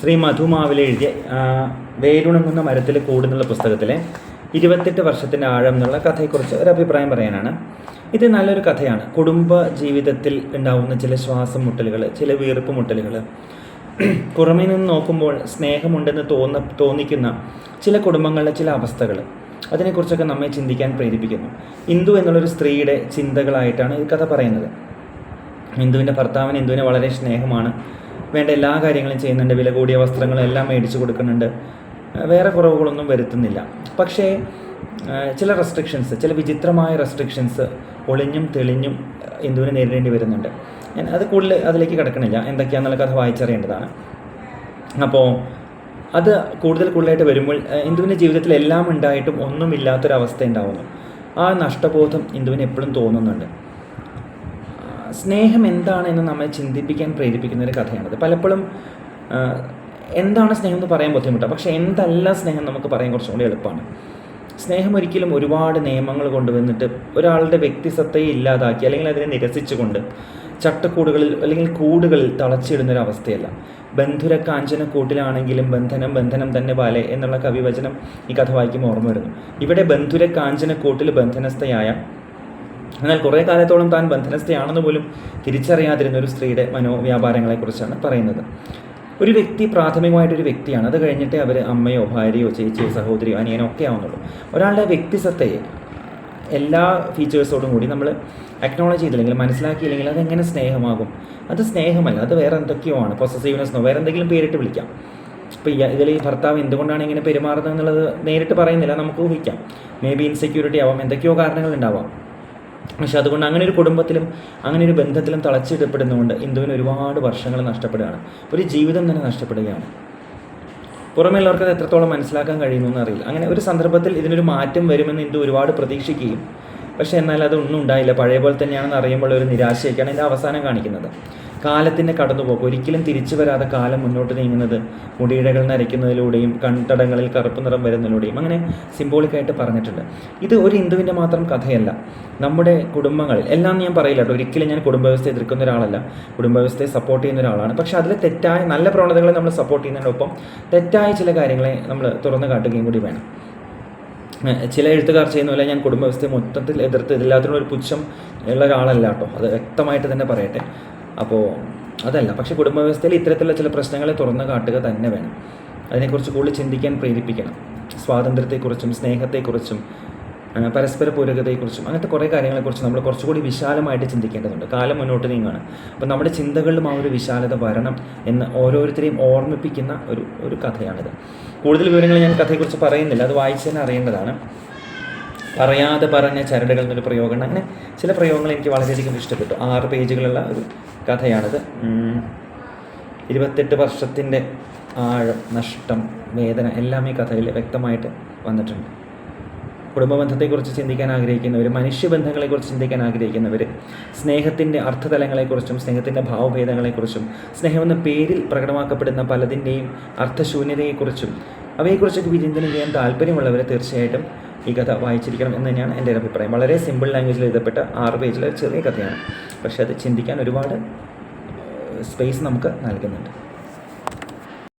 ശ്രീ മധുമാവിൽ എഴുതിയ വേരുണങ്ങുന്ന മരത്തിൽ കൂടുന്നുള്ള പുസ്തകത്തിലെ ഇരുപത്തെട്ട് വർഷത്തിന്റെ ആഴം എന്നുള്ള കഥയെക്കുറിച്ച് ഒരു അഭിപ്രായം പറയാനാണ്. ഇത് നല്ലൊരു കഥയാണ്. കുടുംബ ജീവിതത്തിൽ ഉണ്ടാവുന്ന ചില ശ്വാസം മുട്ടലുകൾ ചില വീർപ്പ് മുട്ടലുകൾ. പുറമേ നിന്ന് നോക്കുമ്പോൾ സ്നേഹമുണ്ടെന്ന് തോന്ന തോന്നിക്കുന്ന ചില കുടുംബങ്ങളിലെ ചില അവസ്ഥകൾ. അതിനെക്കുറിച്ചൊക്കെ നമ്മെ ചിന്തിക്കാൻ പ്രേരിപ്പിക്കുന്നു. ഇന്ദു എന്നുള്ളൊരു സ്ത്രീയുടെ ചിന്തകളായിട്ടാണ് ഈ കഥ പറയുന്നത്. ഹിന്ദുവിന്റെ ഭർത്താവിന് ഹിന്ദുവിനെ വളരെ സ്നേഹമാണ്. വേണ്ട എല്ലാ കാര്യങ്ങളും ചെയ്യുന്നുണ്ട്. വില കൂടിയ വസ്ത്രങ്ങളും എല്ലാം മേടിച്ചു കൊടുക്കുന്നുണ്ട്. വേറെ കുറവുകളൊന്നും വരുത്തുന്നില്ല. പക്ഷേ ചില റെസ്ട്രിക്ഷൻസ് ചില വിചിത്രമായ റെസ്ട്രിക്ഷൻസ് ഒളിഞ്ഞും തെളിഞ്ഞും ഹിന്ദുവിനെ നേരിടേണ്ടി വരുന്നുണ്ട്. ഞാൻ അത് കൂടുതൽ അതിലേക്ക് കിടക്കണില്ല. എന്തൊക്കെയാണെന്നുള്ള കഥ വായിച്ചറിയേണ്ടതാണ്. അപ്പോൾ അത് കൂടുതൽ കൂടുതലായിട്ട് വരുമ്പോൾ ഹിന്ദുവിന്റെ ജീവിതത്തിൽ എല്ലാം ഉണ്ടായിട്ടും ഒന്നുമില്ലാത്തൊരവസ്ഥ ഉണ്ടാവുന്നു. ആ നഷ്ടബോധം ഹിന്ദുവിന് എപ്പോഴും തോന്നുന്നുണ്ട്. സ്നേഹം എന്താണ് എന്ന് നമ്മെ ചിന്തിപ്പിക്കാൻ പ്രേരിപ്പിക്കുന്ന ഒരു കഥയാണത്. പലപ്പോഴും എന്താണ് സ്നേഹം എന്ന് പറയാൻ ബുദ്ധിമുട്ടാണ്. പക്ഷേ എന്തല്ല സ്നേഹം നമുക്ക് പറയാൻ കുറച്ചും കൂടി എളുപ്പമാണ്. സ്നേഹം ഒരിക്കലും ഒരുപാട് നിയമങ്ങൾ കൊണ്ടുവന്നിട്ട് ഒരാളുടെ വ്യക്തിസത്തയെ ഇല്ലാതാക്കി അല്ലെങ്കിൽ അതിനെ നിരസിച്ചുകൊണ്ട് ചട്ടക്കൂടുകളിൽ അല്ലെങ്കിൽ കൂടുകളിൽ തളച്ചിടുന്ന ഒരു അവസ്ഥയല്ല ബന്ധുര ബന്ധനം ബന്ധനം തന്നെ പാലെ എന്നുള്ള കവിവചനം ഈ കഥ വായിക്കുമ്പോൾ ഓർമ്മ വരുന്നു. ഇവിടെ ബന്ധുര കാഞ്ചന കൂട്ടിൽ ബന്ധനസ്ഥയായ എന്നാൽ കുറേ കാലത്തോളം താൻ ബന്ധനസ്ഥയാണെന്ന് പോലും തിരിച്ചറിയാതിരുന്ന ഒരു സ്ത്രീയുടെ മനോവ്യാപാരങ്ങളെക്കുറിച്ചാണ് പറയുന്നത്. ഒരു വ്യക്തി പ്രാഥമികമായിട്ടൊരു വ്യക്തിയാണ്. അത് കഴിഞ്ഞിട്ട് അവർ അമ്മയോ ഭാര്യയോ ചേച്ചിയോ സഹോദരിയോ അനിയനോ ഒക്കെ ആവുന്നുള്ളൂ. ഒരാളുടെ വ്യക്തിസത്തയെ എല്ലാ ഫീച്ചേഴ്സോടും കൂടി നമ്മൾ അക്നോളജ് ചെയ്തില്ലെങ്കിൽ മനസ്സിലാക്കിയില്ലെങ്കിൽ അതെങ്ങനെ സ്നേഹമാകും? അത് സ്നേഹമല്ല അത് വേറെ എന്തൊക്കെയോ ആണ്. പൊസസീവ്നെസ്സോ വേറെ എന്തെങ്കിലും പേരിട്ട് വിളിക്കാം. ഇപ്പോൾ ഈ ഇതിൽ ഈ ഭർത്താവ് എന്തുകൊണ്ടാണ് ഇങ്ങനെ പെരുമാറുന്നത് എന്നുള്ളത് നേരിട്ട് പറയുന്നില്ല നമുക്ക് ഊഹിക്കാം. മേ ബി ഇൻസെക്യൂരിറ്റി ആവാം എന്തൊക്കെയോ കാരണങ്ങൾ ഉണ്ടാവാം. പക്ഷെ അതുകൊണ്ട് അങ്ങനെ ഒരു കുടുംബത്തിലും അങ്ങനെ ഒരു ബന്ധത്തിലും തളച്ചിടപ്പെടുന്നതുകൊണ്ട് ഇന്ദുവിന് ഒരുപാട് വർഷങ്ങൾ നഷ്ടപ്പെടുകയാണ്. ഒരു ജീവിതം തന്നെ നഷ്ടപ്പെടുകയാണ്. പുറമെയുള്ളവർക്ക് അത് എത്രത്തോളം മനസ്സിലാക്കാൻ കഴിയുന്നു എന്നറിയില്ല അങ്ങനെ ഒരു സന്ദർഭത്തിൽ ഇതിനൊരു മാറ്റം വരുമെന്ന് ഇന്ദു ഒരുപാട് പ്രതീക്ഷിക്കുകയും പക്ഷേ എന്നാൽ അതൊന്നും ഉണ്ടായില്ല. പഴയ പോലെ തന്നെയാണെന്ന് അറിയുമ്പോൾ ഒരു നിരാശയൊക്കെയാണ് ഇതിന്റെ അവസാനം കാണിക്കുന്നത്. കാലത്തിന്റെ കടന്നുപോക്ക് ഒരിക്കലും തിരിച്ചു വരാതെ കാലം മുന്നോട്ട് നീങ്ങുന്നത് മുടിയിഴകൾ നരയ്ക്കുന്നതിലൂടെയും കൺതടങ്ങളിൽ കറുപ്പ് നിറം വരുന്നതിലൂടെയും അങ്ങനെ സിംബോളിക്കായിട്ട് പറഞ്ഞിട്ടുണ്ട്. ഇത് ഒരു ഹിന്ദുവിന്റെ മാത്രം കഥയല്ല. നമ്മുടെ കുടുംബങ്ങളിൽ എല്ലാം ഞാൻ പറയില്ല കേട്ടോ. ഒരിക്കലും ഞാൻ കുടുംബവ്യവസ്ഥയെ എതിർക്കുന്ന ഒരാളല്ല. കുടുംബവ്യവസ്ഥയെ സപ്പോർട്ട് ചെയ്യുന്ന ഒരാളാണ്. പക്ഷേ അതിൽ തെറ്റായ നല്ല പ്രവണതകളെ നമ്മൾ സപ്പോർട്ട് ചെയ്യുന്നതിനൊപ്പം തെറ്റായ ചില കാര്യങ്ങളെ നമ്മൾ തുറന്നു കാട്ടുകയും കൂടി വേണം. ചില എഴുത്തുകാർ ചെയ്യുന്ന പോലെ ഞാൻ കുടുംബവ്യവസ്ഥയെ മൊത്തത്തിൽ എതിർത്ത് ഇതില്ലാത്തതിനൊരു പുച്ഛം ഉള്ള ഒരാളല്ല കേട്ടോ. അത് വ്യക്തമായിട്ട് തന്നെ പറയട്ടെ. അപ്പോൾ അതല്ല. പക്ഷേ കുടുംബ വ്യവസ്ഥയിൽ ഇത്തരത്തിലുള്ള ചില പ്രശ്നങ്ങളെ തുറന്നു കാട്ടുക തന്നെ വേണം. അതിനെക്കുറിച്ച് കൂടുതൽ ചിന്തിക്കാൻ പ്രേരിപ്പിക്കണം. സ്വാതന്ത്ര്യത്തെക്കുറിച്ചും സ്നേഹത്തെക്കുറിച്ചും പരസ്പര പൂരകതയെക്കുറിച്ചും അങ്ങനത്തെ കുറേ കാര്യങ്ങളെക്കുറിച്ച് നമ്മൾ കുറച്ചുകൂടി വിശാലമായിട്ട് ചിന്തിക്കേണ്ടതുണ്ട്. കാലം മുന്നോട്ട് നീങ്ങുകയാണ് അപ്പോൾ നമ്മുടെ ചിന്തകളിലും ആ ഒരു വിശാലത വരണം എന്ന് ഓരോരുത്തരെയും ഓർമ്മിപ്പിക്കുന്ന ഒരു ഒരു കഥയാണിത്. കൂടുതൽ വിവരങ്ങൾ ഞാൻ കഥയെക്കുറിച്ച് പറയുന്നില്ല. അത് വായിച്ചു തന്നെ അറിയേണ്ടതാണ്. പറയാതെ പറഞ്ഞ ചരടുകൾ എന്നൊരു പ്രയോഗമാണ് അങ്ങനെ ചില പ്രയോഗങ്ങൾ എനിക്ക് വളരെയധികം ഇഷ്ടപ്പെട്ടു. ആറ് പേജുകളുള്ള ഒരു കഥയാണിത്. ഇരുപത്തെട്ട് വർഷത്തിന്റെ ആഴം നഷ്ടം വേദന എല്ലാം ഈ കഥയിൽ വ്യക്തമായിട്ട് വന്നിട്ടുണ്ട്. കുടുംബബന്ധത്തെക്കുറിച്ച് ചിന്തിക്കാൻ ആഗ്രഹിക്കുന്നവർ മനുഷ്യബന്ധങ്ങളെക്കുറിച്ച് ചിന്തിക്കാൻ ആഗ്രഹിക്കുന്നവർ സ്നേഹത്തിന്റെ അർത്ഥതലങ്ങളെക്കുറിച്ചും സ്നേഹത്തിന്റെ ഭാവഭേദങ്ങളെക്കുറിച്ചും സ്നേഹമെന്ന പേരിൽ പ്രകടമാക്കപ്പെടുന്ന പലതിന്റെയും അർത്ഥശൂന്യതയെക്കുറിച്ചും അവയെക്കുറിച്ചൊക്കെ വിചിന്തനം ചെയ്യാൻ താല്പര്യമുള്ളവർ തീർച്ചയായിട്ടും ഈ കഥ വായിച്ചിരിക്കണം എന്ന് തന്നെയാണ് എന്റെ ഒരു അഭിപ്രായം. വളരെ സിമ്പിൾ ലാംഗ്വേജിൽ എഴുതപ്പെട്ട ആറ് പേജിലെ ചെറിയ കഥയാണ്. പക്ഷേ അത് ചിന്തിക്കാൻ ഒരുപാട് സ്പേസ് നമുക്ക് നൽകുന്നുണ്ട്.